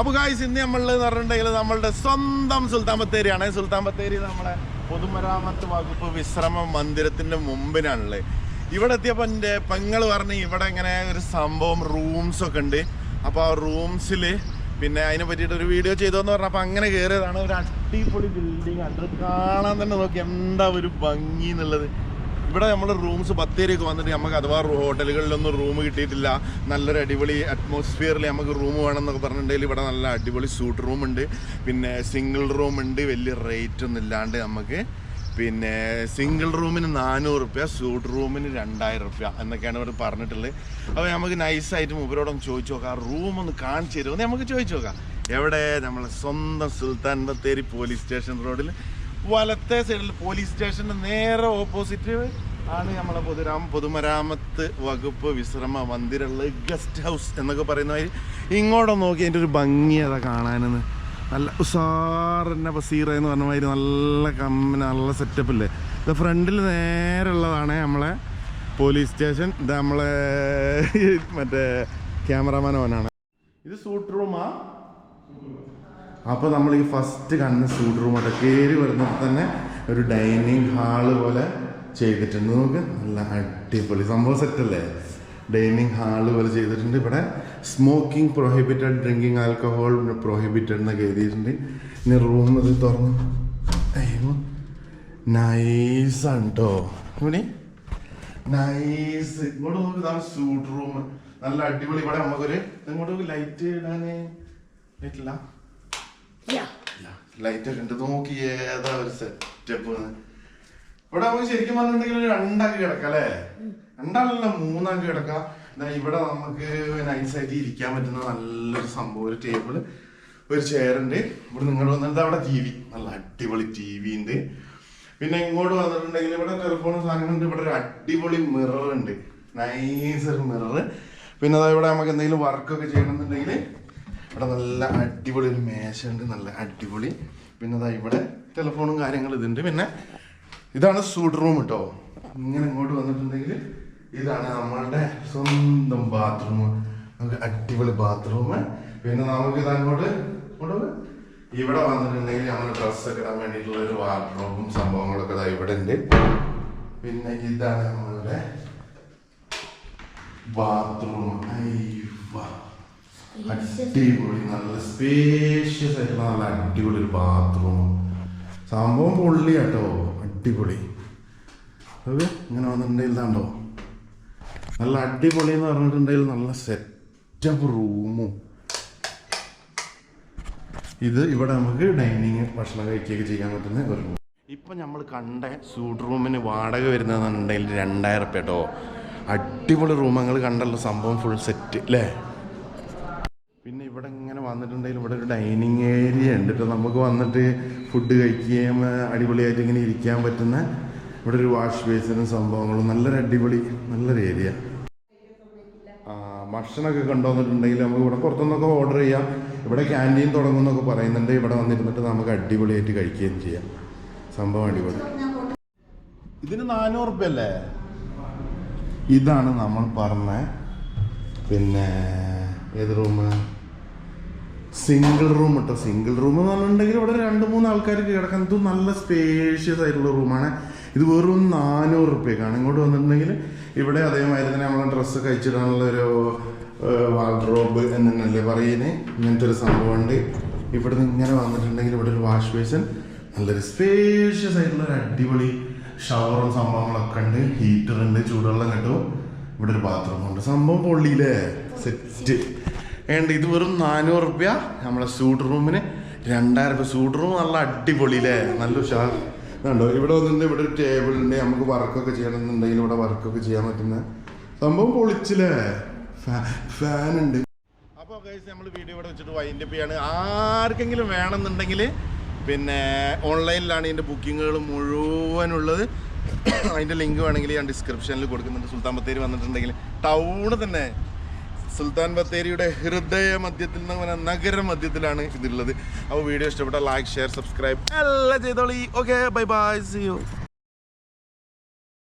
അപ്പൊ ഗായ്സ് ഇന്ന് നമ്മളിൽ പറഞ്ഞിട്ടുണ്ടെങ്കിൽ നമ്മളുടെ സ്വന്തം സുൽത്താൻ ബത്തേരിയാണ്. സുൽത്താൻ ബത്തേരി നമ്മളെ പൊതുമരാമത്ത് വകുപ്പ് വിശ്രമ മന്ദിരത്തിന്റെ മുമ്പിനാണുള്ളത് ഇവിടെ എത്തിയപ്പോൾ എന്റെ പെങ്ങൾ പറഞ്ഞ് ഇവിടെ ഇങ്ങനെ ഒരു സംഭവം റൂംസ് ഒക്കെ ഉണ്ട്. അപ്പോൾ ആ റൂംസിൽ പിന്നെ അതിനെ പറ്റിയിട്ട് ഒരു വീഡിയോ ചെയ്തോന്ന് പറഞ്ഞപ്പോൾ അങ്ങനെ കയറിയതാണ് ഒരു അടിപൊളി ബിൽഡിംഗ് അത് കാണാൻ തന്നെ നോക്കി. എന്താ ഒരു ഭംഗി എന്നുള്ളത്. ഇവിടെ നമ്മൾ റൂംസ് ബത്തേരിയൊക്കെ വന്നിട്ട് നമുക്ക് അഥവാ ഹോട്ടലുകളിലൊന്നും റൂം കിട്ടിയിട്ടില്ല. നല്ലൊരു അടിപൊളി അറ്റ്മോസ്ഫിയറിൽ നമുക്ക് റൂം വേണമെന്നൊക്കെ പറഞ്ഞിട്ടുണ്ടെങ്കിൽ ഇവിടെ നല്ല അടിപൊളി സൂട്ട് റൂം ഉണ്ട്. പിന്നെ സിംഗിൾ റൂം ഉണ്ട്. വലിയ റേറ്റ് ഒന്നും ഇല്ലാണ്ട് നമുക്ക് പിന്നെ സിംഗിൾ റൂമിന് നാനൂറ് റുപ്യ സൂട്ട് റൂമിന് രണ്ടായിരം റുപ്യ എന്നൊക്കെയാണ് ഇവർ പറഞ്ഞിട്ടുള്ളത്. അപ്പോൾ നമുക്ക് നൈസായിട്ട് മൂപ്പരോടൊന്ന് ചോദിച്ചു നോക്കാം. ആ റൂം ഒന്ന് കാണിച്ചു തരുമോ നമുക്ക് ചോദിച്ചു നോക്കാം. എവിടെ? നമ്മളെ സ്വന്തം സുൽത്താൻ ബത്തേരി പോലീസ് സ്റ്റേഷൻ റോഡിൽ വലത്തെ സൈഡിൽ പോലീസ് സ്റ്റേഷന്റെ നേരെ ഓപ്പോസിറ്റ് ആണ് നമ്മളെ പൊതുരാം പൊതുമരാമത്ത് വകുപ്പ് വിശ്രമ മന്ദിരമുള്ള ഗസ്റ്റ് ഹൗസ് എന്നൊക്കെ പറയുന്ന മാതിരി. ഇങ്ങോട്ട് നോക്കി അതിന്റെ ഒരു ഭംഗി അതാ കാണാനെന്ന്. നല്ല ഉസാറിന്റെ ബസീറ എന്ന് പറഞ്ഞ മാതിരി നല്ല കമ്പനി നല്ല സെറ്റപ്പ് അല്ലേ ഇത് ഫ്രണ്ടിൽ നേരെ ഉള്ളതാണ് നമ്മളെ പോലീസ് സ്റ്റേഷൻ. ഇത് നമ്മളെ മറ്റേ ക്യാമറമാൻ ഓനാണ് ഇത് സൂട്ട് റൂമാ? അപ്പോൾ നമ്മൾ ഈ ഫസ്റ്റ് കണ്ണ് സൂട്ട് അവിടെ കയറി വരുന്നത് തന്നെ ഒരു ഡൈനിങ് ഹാൾ പോലെ ചെയ്തിട്ടുണ്ട്. നമുക്ക് നല്ല അടിപൊളി. സംഭവം സെറ്റല്ലേ ഡൈനിങ് ഹാൾ പോലെ ചെയ്തിട്ടുണ്ട്. ഇവിടെ smoking prohibited drinking alcohol prohibited എന്നൊക്കെ എഴുതിയിട്ടുണ്ട്. ഇനി റൂം ഇത് തുറന്നു. അയ്യോ നൈസാണ് കേട്ടോ ഇവിടെ നൈസ് ഇങ്ങോട്ട് നോക്ക് ഇതാണ് സൂട്ട് റൂം നല്ല അടിപൊളി. ഇവിടെ നമുക്കൊരു ഇങ്ങോട്ട് ലൈറ്റ് ഇടാനേ. ലൈറ്റില്ല ലൈറ്റ് ഉണ്ട് നോക്കി ഏതാ ഒരു സെറ്റപ്പ് ഇവിടെ നമുക്ക് ശരിക്കും പറഞ്ഞിട്ടുണ്ടെങ്കിൽ ഒരു രണ്ടാക്കി കിടക്കാം അല്ലേ? രണ്ടാളല്ല മൂന്നാക്കി കിടക്കാം. ഇവിടെ നമുക്ക് നൈസായിട്ട് ഇരിക്കാൻ പറ്റുന്ന നല്ലൊരു സംഭവം. ഒരു ടേബിൾ ഒരു ചെയറുണ്ട് ഇവിടെ നിങ്ങൾ വന്നിട്ട് അവിടെ ടി വി നല്ല അടിപൊളി ടി വി ഉണ്ട്. പിന്നെ ഇങ്ങോട്ട് വന്നിട്ടുണ്ടെങ്കിൽ ഇവിടെ ടെലിഫോൺ സാധനങ്ങളുണ്ട്. ഇവിടെ ഒരു അടിപൊളി മിറർ ഉണ്ട്. നൈസ് ഒരു മിറർ പിന്നെ അതായത് ഇവിടെ നമുക്ക് എന്തെങ്കിലും വർക്കൊക്കെ ചെയ്യണമെന്നുണ്ടെങ്കിൽ ഇവിടെ നല്ല അടിപൊളി ഒരു മേശ ഉണ്ട് നല്ല അടിപൊളി. പിന്നെ അതാ ഇവിടെ ടെലിഫോണും കാര്യങ്ങളും ഇതുണ്ട്. പിന്നെ ഇതാണ് സൂട്ട് റൂം കേട്ടോ ഇങ്ങനെ ഇങ്ങോട്ട് വന്നിട്ടുണ്ടെങ്കിൽ ഇതാണ് നമ്മളുടെ സ്വന്തം ബാത്റൂം നമുക്ക് അടിപൊളി ബാത്റൂം പിന്നെ നമുക്ക് ഇത് അങ്ങോട്ട് ഇവിടെ വന്നിട്ടുണ്ടെങ്കിൽ നമ്മൾ ഡ്രസ്സൊക്കെ ഇടാൻ വേണ്ടിയിട്ടുള്ള ഒരു വാർഡ്രോബും സംഭവങ്ങളൊക്കെ ഇതാ ഇവിടെ ഉണ്ട്. പിന്നെ ഇതാണ് നമ്മളുടെ ബാത്റൂം അടിപൊളി നല്ല സ്പേഷ്യസ് ആയിട്ടുള്ള നല്ല അടിപൊളി ഒരു ബാത്റൂം സംഭവം പൊള്ളി കേട്ടോ അടിപൊളി ഇങ്ങനെ വന്നിട്ടുണ്ടെങ്കിൽ ഇതാണ്ടോ? നല്ല അടിപൊളി എന്ന് പറഞ്ഞിട്ടുണ്ടെങ്കിൽ നല്ല സെറ്റപ്പ് റൂമും ഇത് ഇവിടെ നമുക്ക് ഡൈനിങ് ഭക്ഷണം കഴിക്കുകയൊക്കെ ചെയ്യാൻ പറ്റുന്ന ഒരു റൂം ഇപ്പം നമ്മൾ കണ്ട സൂട്ട് റൂമിന് വാടക വരുന്നതെന്നുണ്ടെങ്കിൽ രണ്ടായിരം റുപ്യ കേട്ടോ അടിപൊളി റൂം ഞങ്ങൾ കണ്ടല്ലോ സംഭവം ഫുൾ സെറ്റ് അല്ലേ പിന്നെ ഇവിടെ ഇങ്ങനെ വന്നിട്ടുണ്ടെങ്കിൽ ഇവിടെ ഒരു ഡൈനിങ് ഏരിയ ഉണ്ട്. കേട്ടോ നമുക്ക് വന്നിട്ട് ഫുഡ് കഴിക്കുകയും അടിപൊളിയായിട്ട് ഇങ്ങനെ ഇരിക്കാൻ പറ്റുന്ന ഇവിടെ ഒരു വാഷ് ബേസിനും സംഭവങ്ങളും. നല്ലൊരു അടിപൊളി നല്ലൊരു ഏരിയ ഭക്ഷണമൊക്കെ കൊണ്ടുവന്നിട്ടുണ്ടെങ്കിൽ നമുക്ക് ഇവിടെ പുറത്തുനിന്നൊക്കെ ഓർഡർ ചെയ്യാം. ഇവിടെ ക്യാന്റീൻ തുടങ്ങുമെന്നൊക്കെ പറയുന്നുണ്ട്. ഇവിടെ വന്നിരുന്നിട്ട് നമുക്ക് അടിപൊളിയായിട്ട് കഴിക്കുകയും ചെയ്യാം. സംഭവം അടിപൊളി. ഇതിന് നാനൂറ് റുപ്യ അല്ലേ ഇതാണ് നമ്മൾ പറഞ്ഞ പിന്നെ ഏത് റൂം സിംഗിൾ റൂം കേട്ടോ സിംഗിൾ റൂം എന്ന് പറഞ്ഞിട്ടുണ്ടെങ്കിൽ ഇവിടെ രണ്ട് മൂന്ന് ആൾക്കാർക്ക് കിടക്കാൻ ഇത് നല്ല സ്പേഷ്യസ് ആയിട്ടുള്ള റൂമാണ് ഇത് വെറും നാനൂറ് റുപ്യക്കാണ്. ഇങ്ങോട്ട് വന്നിട്ടുണ്ടെങ്കിൽ ഇവിടെ അതേമാതിരി തന്നെ നമ്മളെ ഡ്രസ്സ് കഴിച്ചിടാനുള്ള ഒരു വാർഡ്രോബ് എന്നല്ലേ പറയുന്നത് ഇങ്ങനത്തെ ഒരു സംഭവമുണ്ട് ഇവിടെ നിന്ന് ഇങ്ങനെ വന്നിട്ടുണ്ടെങ്കിൽ ഇവിടെ ഒരു വാഷ് ബേസിൻ നല്ലൊരു സ്പേഷ്യസ് ആയിട്ടുള്ള ഒരു അടിപൊളി ഷവറും സംഭവങ്ങളൊക്കെ ഉണ്ട്. ഹീറ്റർ ഉണ്ട് ചൂടുവെള്ളം കിട്ടും. ഇവിടെ ഒരു ബാത്റൂം ഉണ്ട്. സംഭവം പൊള്ളിയില്ലേ? സെറ്റ് ഏണ്ട് ഇത് വെറും നാനൂറ് റുപ്യ. നമ്മളെ സൂട്ട് റൂമിന് രണ്ടായിരം റുപ്യ സൂട്ട് റൂം നല്ല അടിപൊളിയില്ലേ? നല്ല ഉഷാർ ഉണ്ടോ ഇവിടെ വന്നിട്ട് ഇവിടെ ഒരു ടേബിൾ ഉണ്ട്. നമുക്ക് വർക്കൊക്കെ ചെയ്യണമെന്നുണ്ടെങ്കിൽ ഇവിടെ വർക്കൊക്കെ ചെയ്യാൻ പറ്റുന്ന സംഭവം പൊളിച്ചില്ലേ? ഫാൻ ഉണ്ട്. അപ്പോൾ നമ്മൾ വീഡിയോ ഇവിടെ വെച്ചിട്ട് വൈൻഡ് അപ്പ് ചെയ്യാണ്. ആർക്കെങ്കിലും വേണമെന്നുണ്ടെങ്കിൽ പിന്നെ ഓൺലൈനിലാണ് ഇതിന്റെ ബുക്കിങ്ങുകൾ മുഴുവനുള്ളത്. അതിന്റെ ലിങ്ക് വേണമെങ്കിൽ ഞാൻ ഡിസ്ക്രിപ്ഷനിൽ കൊടുക്കുന്നുണ്ട്. സുൽത്താൻ ബത്തേരി വന്നിട്ടുണ്ടെങ്കിൽ. ടൗണ് തന്നെ. സുൽത്താൻ ബത്തേരിയുടെ ഹൃദയ മധ്യത്തിൽ പറഞ്ഞാൽ നഗര മധ്യത്തിലാണ് ഇതുള്ളത്. അപ്പോൾ വീഡിയോ ഇഷ്ടപ്പെട്ട ലൈക്ക് ഷെയർ സബ്സ്ക്രൈബ് എല്ലാം ചെയ്തോളി. Okay bye bye see you